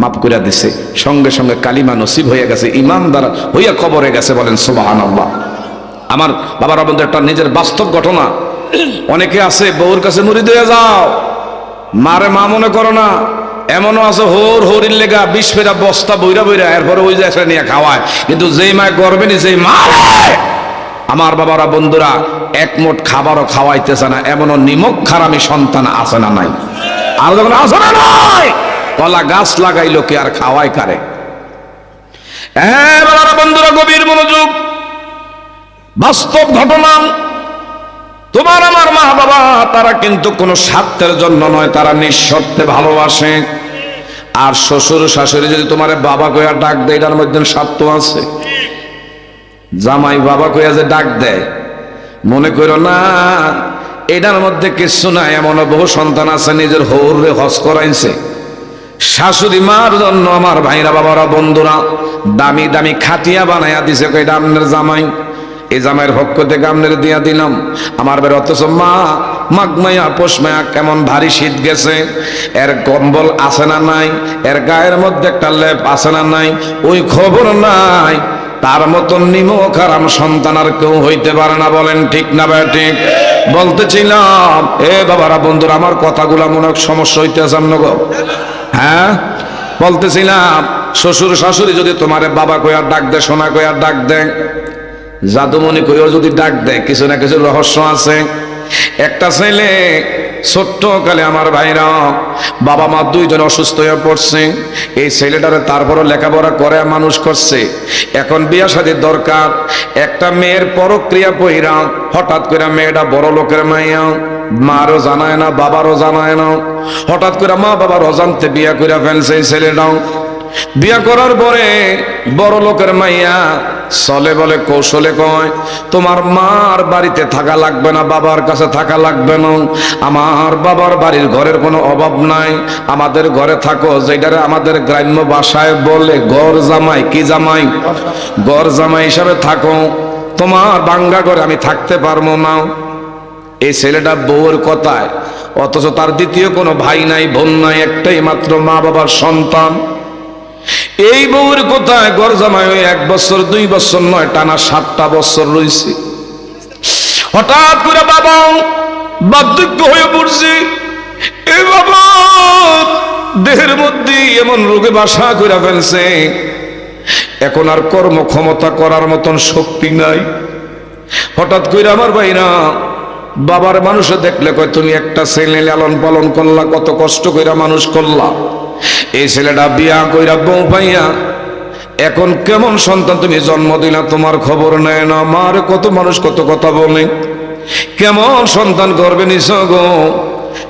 মাফ করে দিছে। সঙ্গে সঙ্গে কালিমা নসিব হয়ে গেছে, ইমানদার হইয়া কবরে গেছে বলেন সুবাহান আল্লাহ আমার বাবার বন্ধু একটা নিজের বাস্তব ঘটনা। অনেকে আছে, বউর কাছে মুড়ি দিয়ে যাও। মারে মা মনে করো না, এমনও আছে, হোর হরির লেগা বিষ ফেরা বস্তা বইরা বইরা, এরপরে ওই এসে নিয়ে খাওয়ায়। কিন্তু যেই মায় গর্বে নি যেই মা! আমার বাবারা, বন্ধুরা, এক মোট খাবারও খাওয়াইতেছে না, এমনও নিমক খারামি সন্তান আছে না নাই। আর যখন আছে না নাই কলা গাছ লাগাইলো কে আর খাওয়াই কারে? হ্যাঁ বন্ধুরা, গভীর মনোযোগ। বাস্তব ঘটনা। তোমার আমার মা বাবা, তারা কিন্তু কোনো স্বার্থের জন্য নয়, তারা নিঃশর্তে ভালোবাসে। আর শ্বশুর শাশুড়ি যদি তোমার বাবা কইয়া ডাক দেয়, এটার মধ্যে স্বার্থ আছে। জামাই বাবা কইয়া যে ডাক দেয়, মনে করো না, এটার মধ্যে কিছু নাই, এমন বহু সন্তান আছে, নিজের হৌরে হস করাইছে। শাশুড়ি মার জন্য আমার ভাইরা বাবারা, বন্ধুরা, দামি দামি খাটিয়া বানাইয়া দিছে। কইটা আপনার জামাই, এই জামাইয়ের পক্ষ থেকে আপনার দিয়া দিলাম। আমার বের অথচ মা মাগমাইয়া পোষমায়া কেমন ভারী শীত গেছে। এর কম্বল আছে না নাই? এর গায়ের মধ্যে একটা লেপ আছে না নাই? ওই খবর নাই। তার মতন নিমক আরাম সন্তান আর কেউ হইতে পারে না, বলেন ঠিক না ভাই, ঠিক? বলতেছিলাম, এ বাবারা, বন্ধুরা, আমার কথাগুলা মনে সমস্যা হইতেছে আপনাকে হ্যাঁ? বলতেছিলাম, শ্বশুর শাশুড়ি যদি তোমারে বাবা কয়ার ডাক দেয়, সোনা কয়ার ডাক দেয়, জাদুমণি কইও যদি ডাক দেয়, কিছু না কিছু রহস্য আছে। একটা ছেলে ছোট্ট কালে আমার ভাইরা, বাবা মা দুইজন অসুস্থ হয়ে পড়ছে। এই ছেলেটারে তারপরও লেখাপড়া করে, মানুষ করছে। এখন বিয়া শাদীর দরকার। একটা মেয়ের পরক্রিয়া পইরা, হঠাৎ করে মেয়েটা বড় লোকের মাইয়া মারও জানায় না, বাবারও জানায় না। হঠাৎ করে মা বাবার অজান্তে বিয়া করে ফেলছে এই ছেলেটাও বিয়া করার পরে বড় লোকের মাইয়া চলে বলে, কৌশলে কয়, তোমার মার বাড়িতে থাকা লাগবে না, বাবার কাছে থাকা লাগবে না। আমার বাবার বাড়ির ঘরের কোনো অভাব নাই। আমাদের ঘরে থাকো যেটারে আমাদের গ্রাম্য ভাষায় বলে গড় জামাই, কি জামাই? গড় জামাই হিসাবে থাকো। তোমার বাঙ্গা ঘরে আমি থাকতে পারব না। এই ছেলেটা বউয়ের কথায়। অথচ তার দ্বিতীয় কোনো ভাই নাই, বোন নাই, একটাই মাত্র মা বাবার সন্তান। এই বউর কোথায় হয়ে এক বছর, দুই বছর নয়, টানা সাতটা বছর রয়েছে হঠাৎ করে বাবা, বার্ধক্য হয়ে পড়ছে। এ বাবা, দেহের মধ্যে এমন রোগে বাসা করে ফেলছে। এখন আর কর্মক্ষমতা করার মতন শক্তি নাই। হঠাৎ করে আমার ভাইরা বাবার মানুষে দেখলে কয়, তুমি একটা ছেলে লালন পালন করলা, কত কষ্ট কইরা মানুষ করলা। এই ছেলেটা বিয়া কইরা বউ পাইয়া, এখন কেমন সন্তান তুমি জন্ম দিলা, তোমার খবর নেয় না, মার কত মানুষ কত কথা বলে। কেমন সন্তান গর্বে নিছ গো।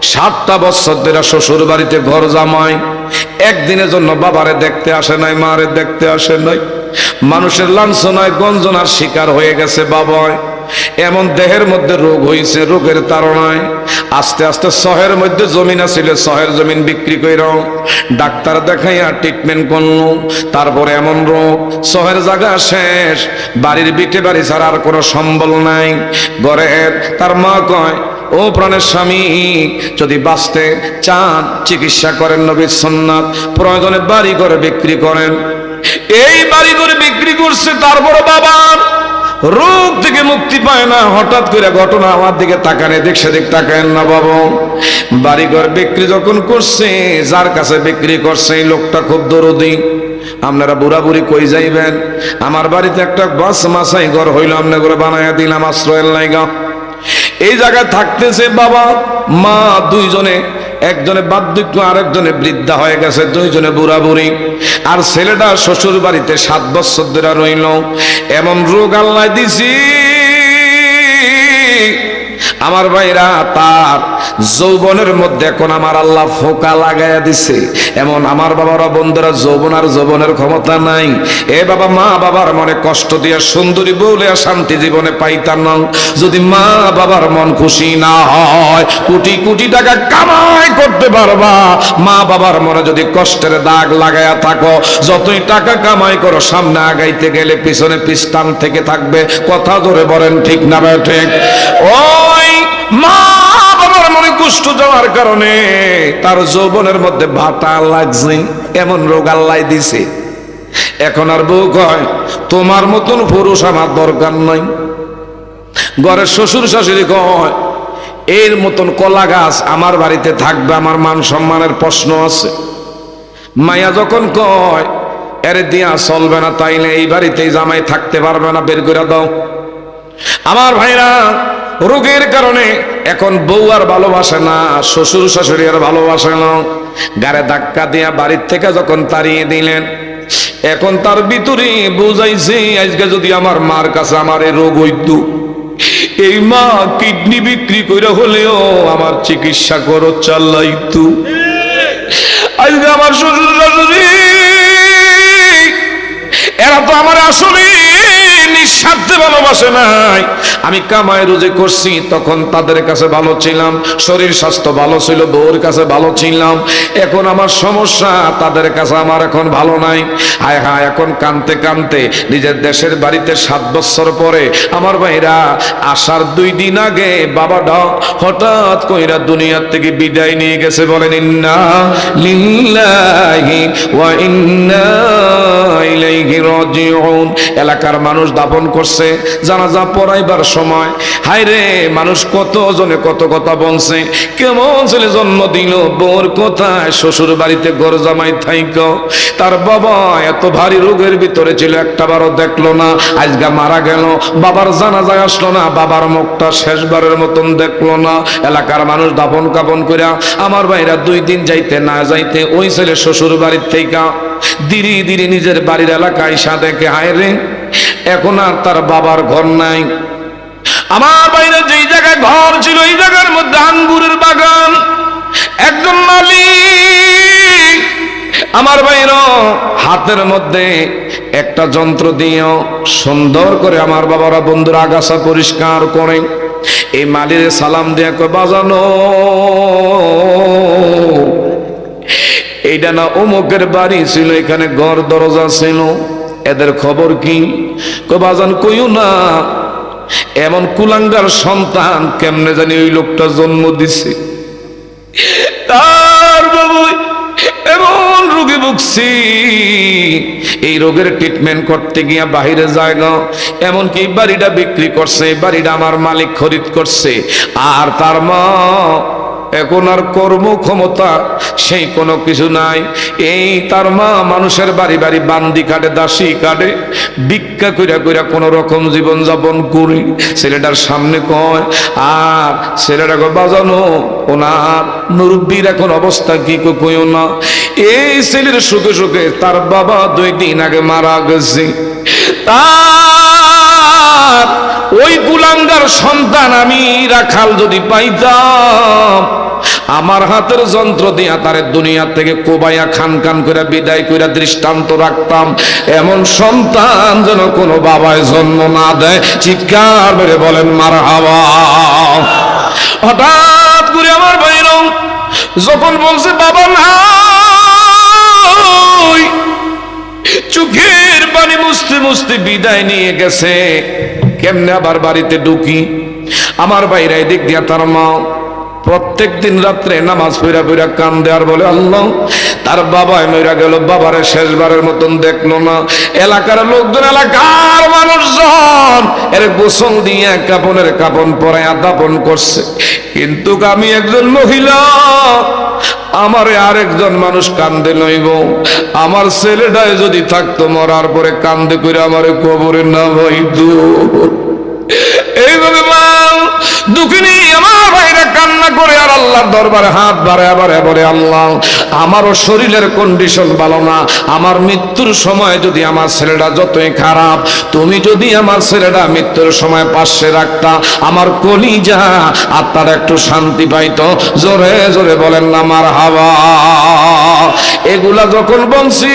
সাতটা বছর ধরে শ্বশুর বাড়িতে ঘর জামাই। একদিনের জন্য বাবারে দেখতে আসে নাই, মারে দেখতে আসে নাই। মানুষের লাঞ্ছনায় গঞ্জনার শিকার হয়ে গেছে বাবায়। এমন দেহের মধ্যে রোগ হয়েছে রোগের তাড়নায়। আস্তে আস্তে শহের মধ্যে জমিন আছিল, শহের জমিন বিক্রি কইর ডাক্তার দেখাইয়া ট্রিটমেন্ট করল তারপরে এমন রোগ, শহের জায়গা শেষ, বাড়ির বিটে বাড়ি ছাড়া আর কোনো সম্বল নাই। ঘরের তার মা কয়, ও প্রাণের স্বামী, যদি বাঁচতে চান, চিকিৎসা করেন নবীর সন্ন্যাত প্রয়োজনে বাড়ি করে বিক্রি করেন। এই বাড়ি করে বিক্রি করছে তারপরে বাবার রোগ থেকে মুক্তি পায় না, হঠাৎ করে ঘটনা আমার দিকে তাকানে দেখ সেদিক তাকায় না বাবা। বাড়িঘর বিক্রি যখন করছে, যার কাছে বিক্রি করছে লোকটা খুব দরদি। আপনারা বুড়া বুড়ি কই যাইবেন? আমার বাড়িতে একটা বাস মাসাই ঘর হইল আপনার করে বানাইয়া দিলাম, আশ্রয়ের লাইগা। এই জায়গায় থাকতেছে বাবা, মা দুইজনে, একজনে বার্ধক্য, আরেকজনে বৃদ্ধা হয়ে গেছে, দুইজনে বুড়া বুড়ি আর ছেলেটা শ্বশুর বাড়িতে সাত বছর ধরে রইল। এমন রোগ আল্লাহ দিছি। আমার ভাইরা, তার যৌবনের মধ্যে এখন আমার আল্লাহ ফোকা লাগাইয়া দিছে। এমন আমার বাবারা, বন্ধুরা, যৌবন আর যৌবনের ক্ষমতা নাই। এ বাবা, মা বাবার মনে কষ্ট দিয়া সুন্দরী বলে শান্তি জীবনে পাইতাম না। যদি মা বাবার মন খুশি না হয়, কোটি কোটি টাকা কামাই করতে পারবা। মা বাবার মনে যদি কষ্টের দাগ লাগাইয়া থাকো, যতই টাকা কামাই করো, সামনে আগাইতে গেলে পিছনে পিস্টান থেকে থাকবে। কথা ধরে বলেন ঠিক না ঠিক? ওই মা কুষ্ঠ যাওয়ার কারণে তার যৌবনের মধ্যে ভাতা লাগছে এমন রোগ আল্লাহ দিছে। এখন আর বউ কয়, তোমার মতন পুরুষ আমার দরকার নাই। ঘরের শ্বশুর শাশুড়ি কয়, এর মতন কলা গাছ আমার বাড়িতে থাকবে, আমার মান সম্মানের প্রশ্ন আছে। মায়া যখন কয়, এর দিয়া চলবে না, তাইলে এই বাড়িতেই জামাই থাকতে পারবে না, বের করে দাও। আমার ভাইরা রোগের কারণে এখন বউ আর ভালোবাসে না, শ্বশুর শাশুড়ি আর ভালোবাসে না। গাড়ে ধাক্কা দিয়া বাড়ির থেকে যখন তাড়িয়ে দিলেন, এখন তার ভিতরে বুঝাইছে, আজকে যদি আমার মার কাছে আমার এই রোগ হইতো, এই মা কিডনি বিক্রি করে হলেও আমার চিকিৎসা করো চাল্লাইতু আজকে আমার শ্বশুর শাশুড়ি, এরা তো আমার আসলে নিঃস্বার্থে ভালোবাসে নাই। আমি কামাই রুজি করছি, তখন তাদের কাছে ভালো ছিলাম, শরীর স্বাস্থ্য ভালো ছিল, বউর কাছে ভালো ছিলাম। এখন আমার সমস্যা, তাদের কাছে আমার এখন ভালো নাই। হায় হায়, এখন কানতে কানতে নিজের দেশের বাড়িতে সাত বছর পরে আমার ভাইরা আসার দুই দিন আগে বাবা বাবাটা হঠাৎ কইরা দুনিয়ার থেকে বিদায় নিয়ে গেছে, বলেন, ইন্না লিল্লাহি ওয়া ইন্না ইলাইহি রাজিউন। এলাকার মানুষ দাপন করছে, জানাজা পড়াইবার সময়। হায় রে মানুষ কত জনে কত কথা বলছে, কেমন ছেলে জন্ম দিল বোর কোথায় শ্বশুর বাড়িতে গর জামাই থাইক। তার বাবা এত ভারী রোগের ভিতরে ছিল একটা বারও দেখল না আজকে মারা গেল। বাবার জানাজায় আসলো না, বাবার মুখটা শেষবারের মতন দেখল না। এলাকার মানুষ দাপন কাপন করিয়া আমার ভাইরা দুই দিন যাইতে না যাইতে ওই ছেলে শ্বশুর বাড়ির থেকে ধীরে ধীরে নিজের বাড়ির এলাকায় সা দেখে হায় রে এখন আর তার বাবার ঘর নাই। আমার বাইরে যেই জায়গায় ঘর ছিল, এই জায়গার মধ্যে আঙ্গুরের বাগান। একজন মালিক, আমার বাইর হাতের মধ্যে একটা যন্ত্র দিয়েও সুন্দর করে আমার বাবারা বন্ধুর আগাছা পরিষ্কার করে। এই মালিরে সালাম দিয়ে বাজানো এইটা না অমুকের বাড়ি ছিল, এখানে ঘর দরজা ছিল। এদের খবর কি? কো বাজান কইও না, এমন কুলাঙ্গার সন্তান কেমনে জানি ওই লোকটা জন্ম দিছে? তার বাবু এমন রোগে ভুগছি। এই রোগের ট্রিটমেন্ট করতে গিয়া বাহিরে জায়গা এমনকি এই বাড়িটা বিক্রি করছে, বাড়িটা আমার মালিক খরিদ করছে, আর তার মা এখন আর কর্ম ক্ষমতা সেই কোনো কিছু নাই। এই তার মা মানুষের বাড়ি বাড়ি বান্দি কাটে, দাসি কাটে, ভিক্ষা কইরা কইরা কোনো রকম জীবন যাপন করি। ছেলেটার সামনে কয়, আর ছেলেটাকে বাজানো, ওনার মুরব্বীর এখন অবস্থা কি কো কইও না। এই ছেলের সুখে সুখে তার বাবা দুই দিন আগে মারা গেছে। তার ওই কুলাঙ্গার সন্তান আমি রাখাল যদি পাইতাম, আমার হাতের যন্ত্র দিয়া তারে দুনিয়া থেকে কোবাইয়া খান খান করে বিদায় করে দৃষ্টান্ত রাখতাম। এমন সন্তান যেন কোনো বাবায় জন্ম না দেয়। চিৎকার মেরে বলেন মার হাওয়া হঠাৎ করে আমার বাইরম যখন বলছে, বাবা নাই। চোখের পানি মুছতে মুছতে বিদায় নিয়ে গেছে। কেমনে আবার বাড়িতে ঢুকি? আমার বাইরে দিক দিয়া তার মা প্রত্যেক দিন রাত্রে নামাজ পড়া পড়া কান দেওয়ার বলে, আল্লাহ, তার বাবায় মইরা গেল, বাবারে শেষবারের মতন দেখল না। এলাকার লোকজন, এলাকার মানুষজন, এর গোসল দিয়ে কাপনের কাপন পরে দাপন করছে। কিন্তু আমি একজন মহিলা আমারে আরেকজন মানুষ কান্দে লইব আমার ছেলেটায় যদি থাকতো মরার পরে কান্দে করে আমারে কবরে না হইতো এইভাবে মা দুঃখিনী আমার ভাইরা কান্না করে আর আল্লাহর দরবারে হাত বাড়ায় বলে আল্লাহ, আমারও শরীরের কন্ডিশন ভালো না। আমার মৃত্যুর সময় যদি আমার ছেলেটা যতই খারাপ, তুমি যদি আমার ছেলেটা মৃত্যুর সময় পাশে রাখতা, আমার কলিজা আত্মার একটু শান্তি পাইতো। জোরে জোরে বলেন না আমার হাওয়া এগুলা যখন বলছি,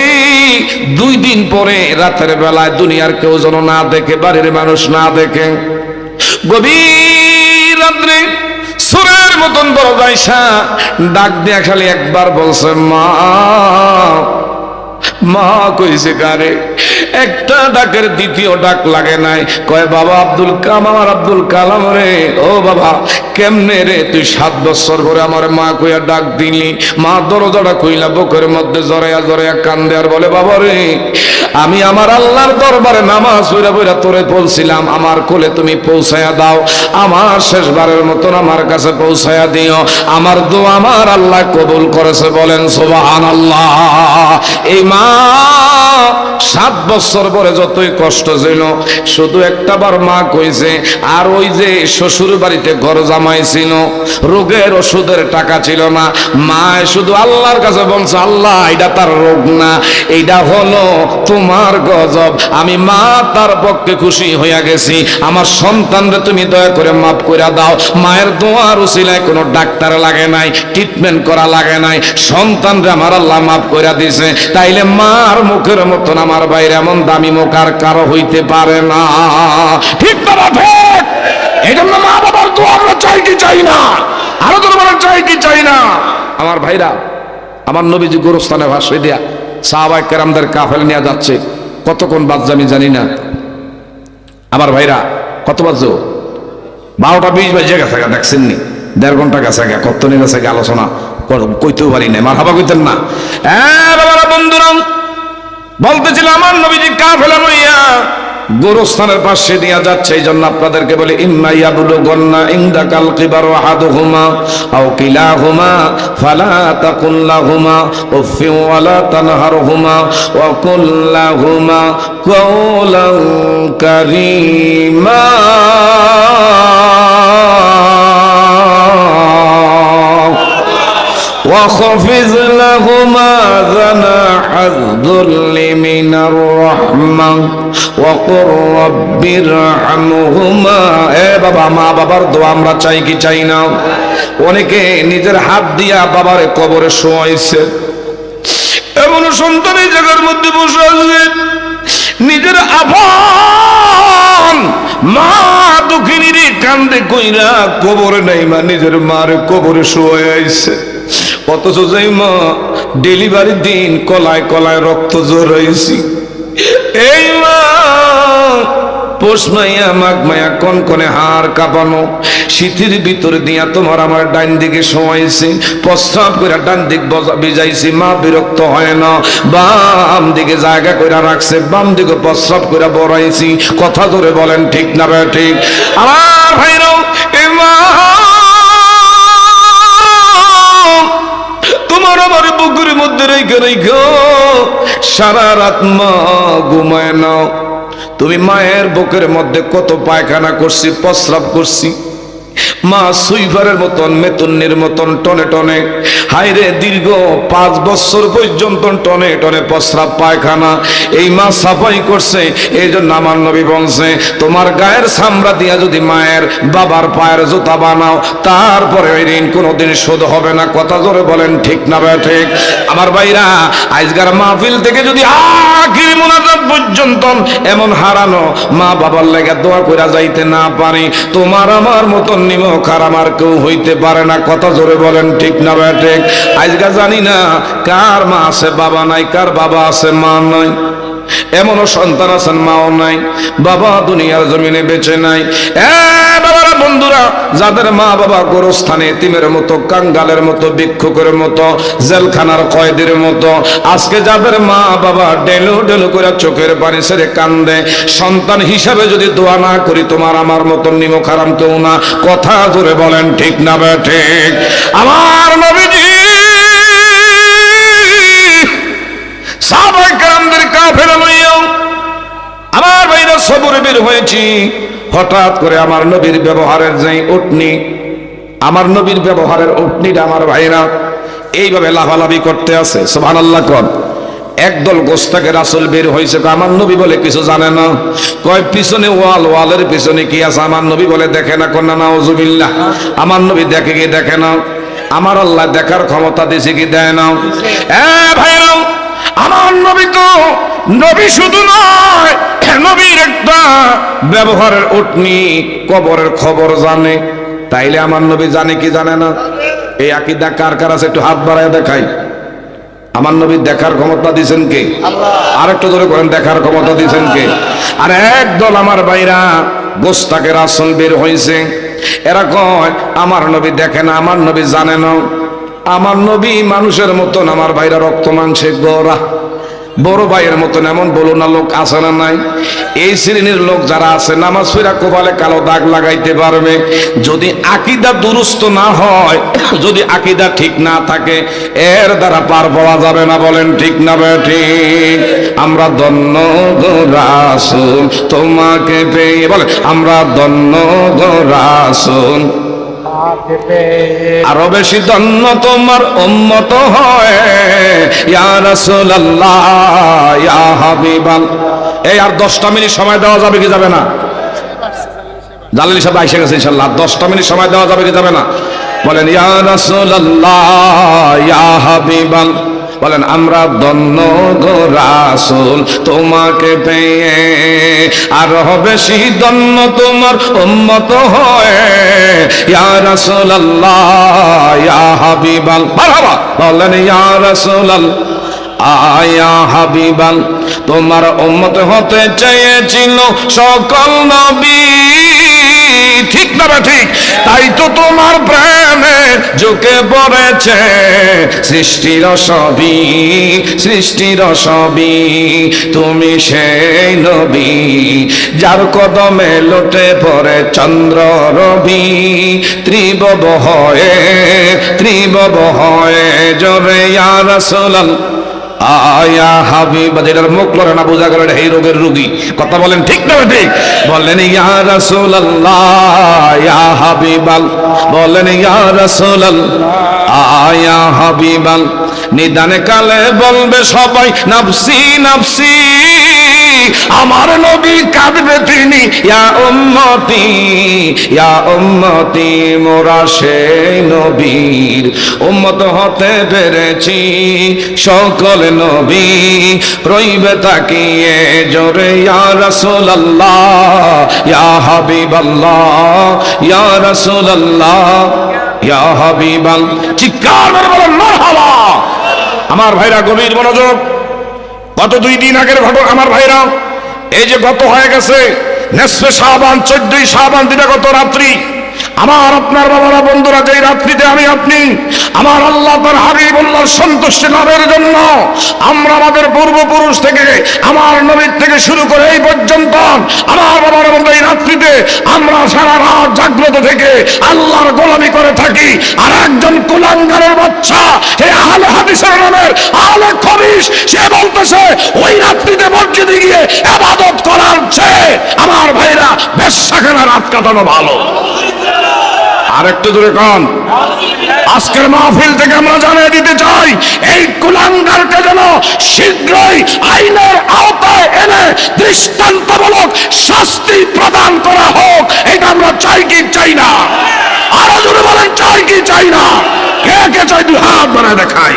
দুই দিন পরে রাতের বেলায় দুনিয়ার কেউ যেন না দেখে, বাড়ির মানুষ না দেখে গভীর রাত্রে সুরের মতন বড় যাইসা ডাক দিয়া খালি একবার বলছে, মা মা কইছে কারে? একটা ডাকের দ্বিতীয় ডাক লাগে নাই। কয়, বাবা আব্দুল কাম আমার আব্দুল কালাম রে। ও বাবা, কেমনে রে তুই সাত বছর পরে আমার মা কইয়া ডাক দিলি? মা দরজাটা কইলা বুকের মধ্যে জড়াইয়া জড়াইয়া কান্দে আর বলে, বাবা রে, আমি আমার আল্লাহর দরবারে নামাজ পড়া পড়া তোরে বলছিলাম, আমার কোলে তুমি পৌঁছায়া দাও, আমার শেষবারের মতন আমার কাছে পৌঁছায়া দিও, আমার দোয়া আমার আল্লাহ কবুল করেছে বলেন সুবহান আল্লাহ এই মা সাত বছর পরে যতই কষ্ট ছিল শুধু একটা বার মা কইছে, আর ওই যে শ্বশুর বাড়িতে ঘর জামাই ছিল, রোগের ওষুধের টাকা ছিল না। মা শুধু আল্লাহর কাছে বলছে, আল্লাহ এটা তার রোগ না এইটা হলো তোমার গজব। আমি মা তার পক্ষে খুশি হইয়া গেছি। আমার সন্তানরে তুমি দয়া করে মাফ করে দাও। মায়ের দোয়ার উসিলায় কোনো ডাক্তার লাগে নাই, ট্রিটমেন্ট করা লাগে নাই। সন্তানরে আমার আল্লাহ মাফ করে দিছে। তাইলে মার মুখের মতন আমার বাইরে এমন দামি মুখ আর কারও হইতে পারে না। ঠিক বাবা ঠিক? এই জন্য মা বাবার দোয়া আমরা চাই কি চাই না? আরও দরবারে চাই কি চাই না? আমার ভাইরা আমার নবীজি গোরস্থানে ভাসে দেয়া সাহাবাই কেরামদের কাফেল নিয়ে যাচ্ছে। কতক্ষণ বাজছে আমি জানি না। আমার ভাইরা কত বাজছো? বারোটা বিশ বাজে গেছে গা, দেখছেন নি? দেড় ঘণ্টা গেছে গা কত নিয়ে গেছে গা আলোচনা কইতেও পারি না মার হাবা কইতেন না। হ্যাঁ বাবারা বন্ধুরা বলতেছিল, আমার নবীজি কাফেলা লইয়া গোরস্থানের পাশে দিয়া যাচ্ছে এই জন্য আপনাদেরকে বলে ইম্মা ইয়াবুলু গন্না ইন্দা কাল কিবার আহাদুহুমা আও কিলাহুমা ফালা তাকুল্লাহুমা উফিন ওয়ালা তানহারহুমা ওয়া কুল্লাহুমা কওলান কারীমা। واخفض لهما جناح الذل من الرحمة وقل رب ارحمهما এ বাবা মা বাবার দোয়া আমরা চাই কি চাই না অনেকে নিজের হাত দিয়া বাবারে কবরে শোয়াইছে এমন সন্তান এই জায়গার মধ্যে বসে আছে নিজের আপন মা দুঃখিনীর কান্দে কইরা কবরে নাই মা, নিজের মার কবরে শুয়ে আইছে। অথচ যাই মা ডেলিভারি দিন কলায় কলায় রক্ত জোর এই মা পোষ মাইয়া মাঘ মাইয়া কন কনে কাঁপানো। ভিতরে দিয়া তোমার আমার দিকে প্রস্রাব দিক বজা- ভিজাইছি, মা বিরক্ত না। বাম দিকে জায়গা রাখছে, বাম দিকে প্রস্রাব বড়াইছি। কথা ধরে বলেন, ঠিক না ঠিক? মা! তোমার আমার বুকুর মধ্যে রেখো সারা রাত মা ঘুমায় নাও তুমি মায়ের বুকের মধ্যে কত পায়খানা করছি প্রস্রাব করছি। মা সুইফারের মতন, মেতুন্নির মতন, টনে টনে। হাইরে দীর্ঘ পাঁচ বছর পর্যন্ত টনে টনে প্রস্রাব পায়খানা। এই মা সাফাই করছে এই জন্য আমার নবী বংশে তোমার গায়ের সামরা দিয়া যদি মায়ের বাবার পায়ের জুতা বানাও, তারপরে ওই ঋণ কোনোদিন শোধ হবে না। কথা জোরে বলেন, ঠিক না বে ঠিক। আমার ভাইরা আজকার মাহফিল থেকে যদি আখিরি মোনাজাত পর্যন্ত এমন হারানো মা বাবার লেগে দোয়া কইরা যাইতে না পারি, তোমার আমার মতন আর আমার কেউ হইতে পারে না। কত জোরে বলেন, ঠিক না ব্যাটেক আজকা জানি না কার মা আছে, বাবা নাই, কার বাবা আছে, মা নাই। এমনও সন্তান আছেন, মাও নাই। বাবা দুনিয়ার জমিনে বেঁচে নাই। এ বাবারা বন্ধুরা, যাদের মা বাবা গোরস্থানে এতিমের মতো, কাঙ্গালের মতো, ভিক্ষুকের মতো, জেলখানার কয়েদের মতো, আজকে যাদের মা বাবা ডেলো ডেলো করে চোখের পানি ছেড়ে কান্দে, সন্তান হিসাবে যদি দোয়া না করি, তোমার আমার মতন নিমক হারাম কেউ না। কথা জোরে বলেন, ঠিক না বে, ঠিক? আমার নবীজি সাহাবায়ে কেরামদের কাফেলা লইয়াও আমার ভাইরা সবরে বের হয়েছি। হঠাৎ করে আমার নবীর ব্যবহারের যে উটনি, আমার নবীর ব্যবহারের উটনিটা আমার ভাইরা এইভাবে লাফালাফি করতে আছে, সুবহানাল্লাহ কর। একদল গোস্তাকে রাসুল বের হয়েছে আমার নবী বলে কিছু জানে না। কয়, পিছনে ওয়াল, ওয়ালের পিছনে কি আছে? আমার নবী বলে, দেখে না কন্যা না ওজুবিল্লাহ আমার নবী দেখে কি দেখে না? আমার আল্লাহ দেখার ক্ষমতা দিছে কি দেয় না? ভাইরাও, আমার নবী তো নবী শুধু নয় নবীর একটা ব্যবহারের উটনি কবরের খবর জানে। তাইলে আমার নবী জানে কি জানে না? এই আকিদা কার কার আছে একটু হাত বাড়ায় দেখাই। আমার নবী দেখার ক্ষমতা দিছেন কে? আর একটু ধরে করেন দেখার ক্ষমতা দিছেন কে? আর একদল আমার ভাইরা গোস্তাকের আসল বের হয়েছে। এরা কয় আমার নবী দেখে না আমার নবী জানে না। আমার নবী মানুষের মতন আমার ভাইরা রক্ত মাংসে গড়া। বড় ভাইয়ের মতন এমন বলো না, লোক আছে না নাই? এই শ্রেণির লোক যারা আছে, নামাজ ফিরা কোপালে কালো দাগ লাগাইতে পারবে। যদি আকিদা দুরুস্ত না হয়, যদি আকিদা ঠিক না থাকে, এর দ্বারা পার পাওয়া যাবে না, বলেন ঠিক না ঠিক? আমরা দন্ন গো রাসূল তোমাকে পেয়ে বলে আমরা দন্ন গো রাসূল। আরও বেশি ধন্য তোমার উন্নত হয়। এই আর 10টা মিনিট সময় দেওয়া যাবে কি যাবে না? জালালি সাহেব আইসা গেছে ইনশাআল্লাহ। দশটা মিনিট সময় দেওয়া যাবে কি যাবে না? বলেন, ইয়া রাসূলুল্লাহ, ইয়া হাবিবাল। বলেন, আমরা দন্ন গো রাসূল তোমাকে পেয়ে। আর হবে সেই দন্ন তোমার উম্মত হয়। ইয়া রাসূলুল্লাহ, ইয়া হাবিবাল বলেন, ইয়া রাসূলুল্লাহ আয়া হাবিবাল, তোমার উম্মত হতে চেয়েছিল সকল নবী। না ঠিক। তাই তো তোমার ঝুঁকে পড়েছে সৃষ্টির সবই সৃষ্টির সবই। তুমি সেই নবী যার কদমে লোটে পড়ে চন্দ্র রবি। ত্রিবব হয়ে ত্রিবব হয়ে জরে ইয়া রাসূলুল্লাহ। আয়া হাবিব, যেটার মুখ করে না, বোঝা গেল এই রোগের রুগী। কথা বলেন ঠিক না ঠিক বললেন ইয়া রাসূলুল্লাহ, ইয়া হাবিবাল। বললেন ইয়া রাসূলুল্লাহ, আয়া হাবিবাল। নিদানে কালে বলবে সবাই, নাফসি নাফসি। আমার নবী কাঁদবে তিনি, ইয়া ইয়া উম্মতি, মোরা সে নবীর। উম্মত হতে পেরেছি, সকল নবী, রইবে তাকিয়ে জোরে, ইয়া রাসূলুল্লাহ, ইয়া হাবিবাল্লাহ, ইয়া রাসূলুল্লাহ, ইয়া হাবিবাল। চিৎকার করে বলেন, মারহাবা! আমার ভাইরা গভীর মনোযোগ। গত দুই দিন আগের ঘটনা, আমার ভাইরা, এই যে গত হয়ে গেছে নেসফে শাহবান চোদ্দই শাহবান দিনে গত রাত্রি আমার আপনার বাবারা, বন্ধুরা, যেই রাত্রিতে আমি আপনি, আমার আল্লাহ তার হাবিবুল্লাহর সন্তুষ্টি লাভের জন্য আমরা আমাদের পূর্বপুরুষ থেকে, আমার নবীর থেকে শুরু করে এই পর্যন্ত আমার বাবার বন্ধু এই রাত্রিতে আমরা সারা রাত জাগ্রত থেকে আল্লাহর গোলামি করে থাকি। আর একজন কুলাঙ্গারের বাচ্চা, হে আহলে হাদিসের নামের আহলে খবিস সে বলতেছে, ওই রাত্রিতে মসজিদে গিয়ে আবাদত করার চেয়ে আমার ভাইরা বেশ্যাখানা রাত কাটানো ভালো। আর একটু দূরে কন। আজকের মাহফিল থেকে আমরা জানিয়ে দিতে চাই, এই কুলাঙ্গারকে যেন শীঘ্রই আইনের আওতায় এনে দৃষ্টান্তমূলক শাস্তি প্রদান করা হোক, এটা আমরা চাই কি চাই না। আরও জোরে বলেন, চাই কি চাই না। কে কে চাই দুই হাত বানায় দেখাই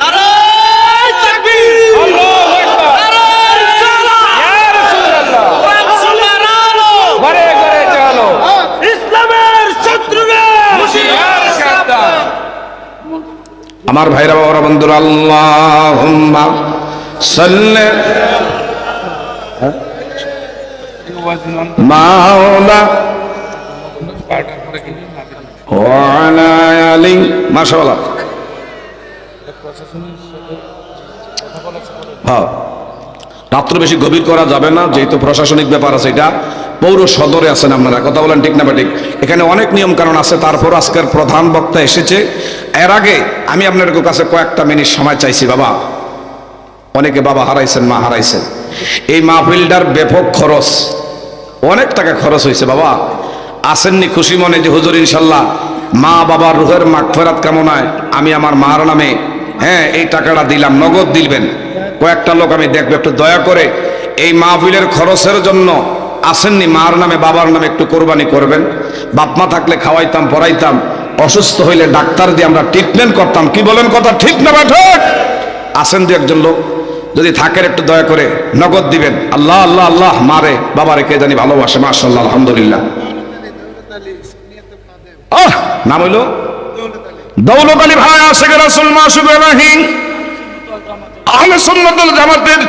নারায় তাকবীর আল্লাহু আকবার নারায় রিসালাত ইয়া রাসূলুল্লাহ ওয়াকসুলার আলো ঘরে ঘরে চলো ইসলামের শত্রুরা হুশিয়ার সাবধান আমার ভাইরা বাবারা, বন্ধুরা, আল্লাহুম্মা সাল্লি। মাওলা। ওয়ালা আলি মাশাআল্লাহ। হ্যাঁ রাত্র বেশি গভীর করা যাবে না, যেহেতু প্রশাসনিক ব্যাপার আছে এটা। পৌর সদরে আছেন আপনারা। কথা বলেন ঠিক না ঠিক? এখানে অনেক নিয়ম কারণ আছে, তারপর আজকের প্রধান বক্তা এসেছে। এর আগে আমি আপনার কাছে কয়েকটা মিনিট সময় চাইছি, বাবা। অনেকে বাবা হারাইছেন, মা হারাইছেন। এই মাহফিলটার ব্যাপক খরচ, অনেক টাকা খরচ হয়েছে, বাবা। আসেননি খুশি মনে যে, হুজুর, ইনশাল্লাহ, মা বাবার রুহের মাগফেরাত কামনায় আমি আমার মার নামে হ্যাঁ এই টাকাটা দিলাম, নগদ দিলবেন। কয়েকটা লোক আমি দেখব, একটু দয়া করে। এই মাহফিলের খরচের জন্য আসেননি, মার নামে, বাবার নামে একটু কোরবানি করবেন। বাপ মা থাকলে খাওয়াইতাম, পড়াইতাম, অসুস্থ হইলে ডাক্তার দিয়ে আমরা ট্রিটমেন্ট করতাম। কি বলেন কথা, ঠিক না ঠিক? আসেন দু একজন লোক, যদি থাকেন একটু দয়া করে নগদ দিবেন। আল্লাহ আল্লাহ আল্লাহ, মারে, বাবারে কে জানি ভালোবাসে মাশাল্লাহ আলহামদুলিল্লাহ। আহ, নাম হইল? দৌলত আলী ভাই, আশেখ রাসুল মাসুক আহলে সুন্নাতুল জামাতের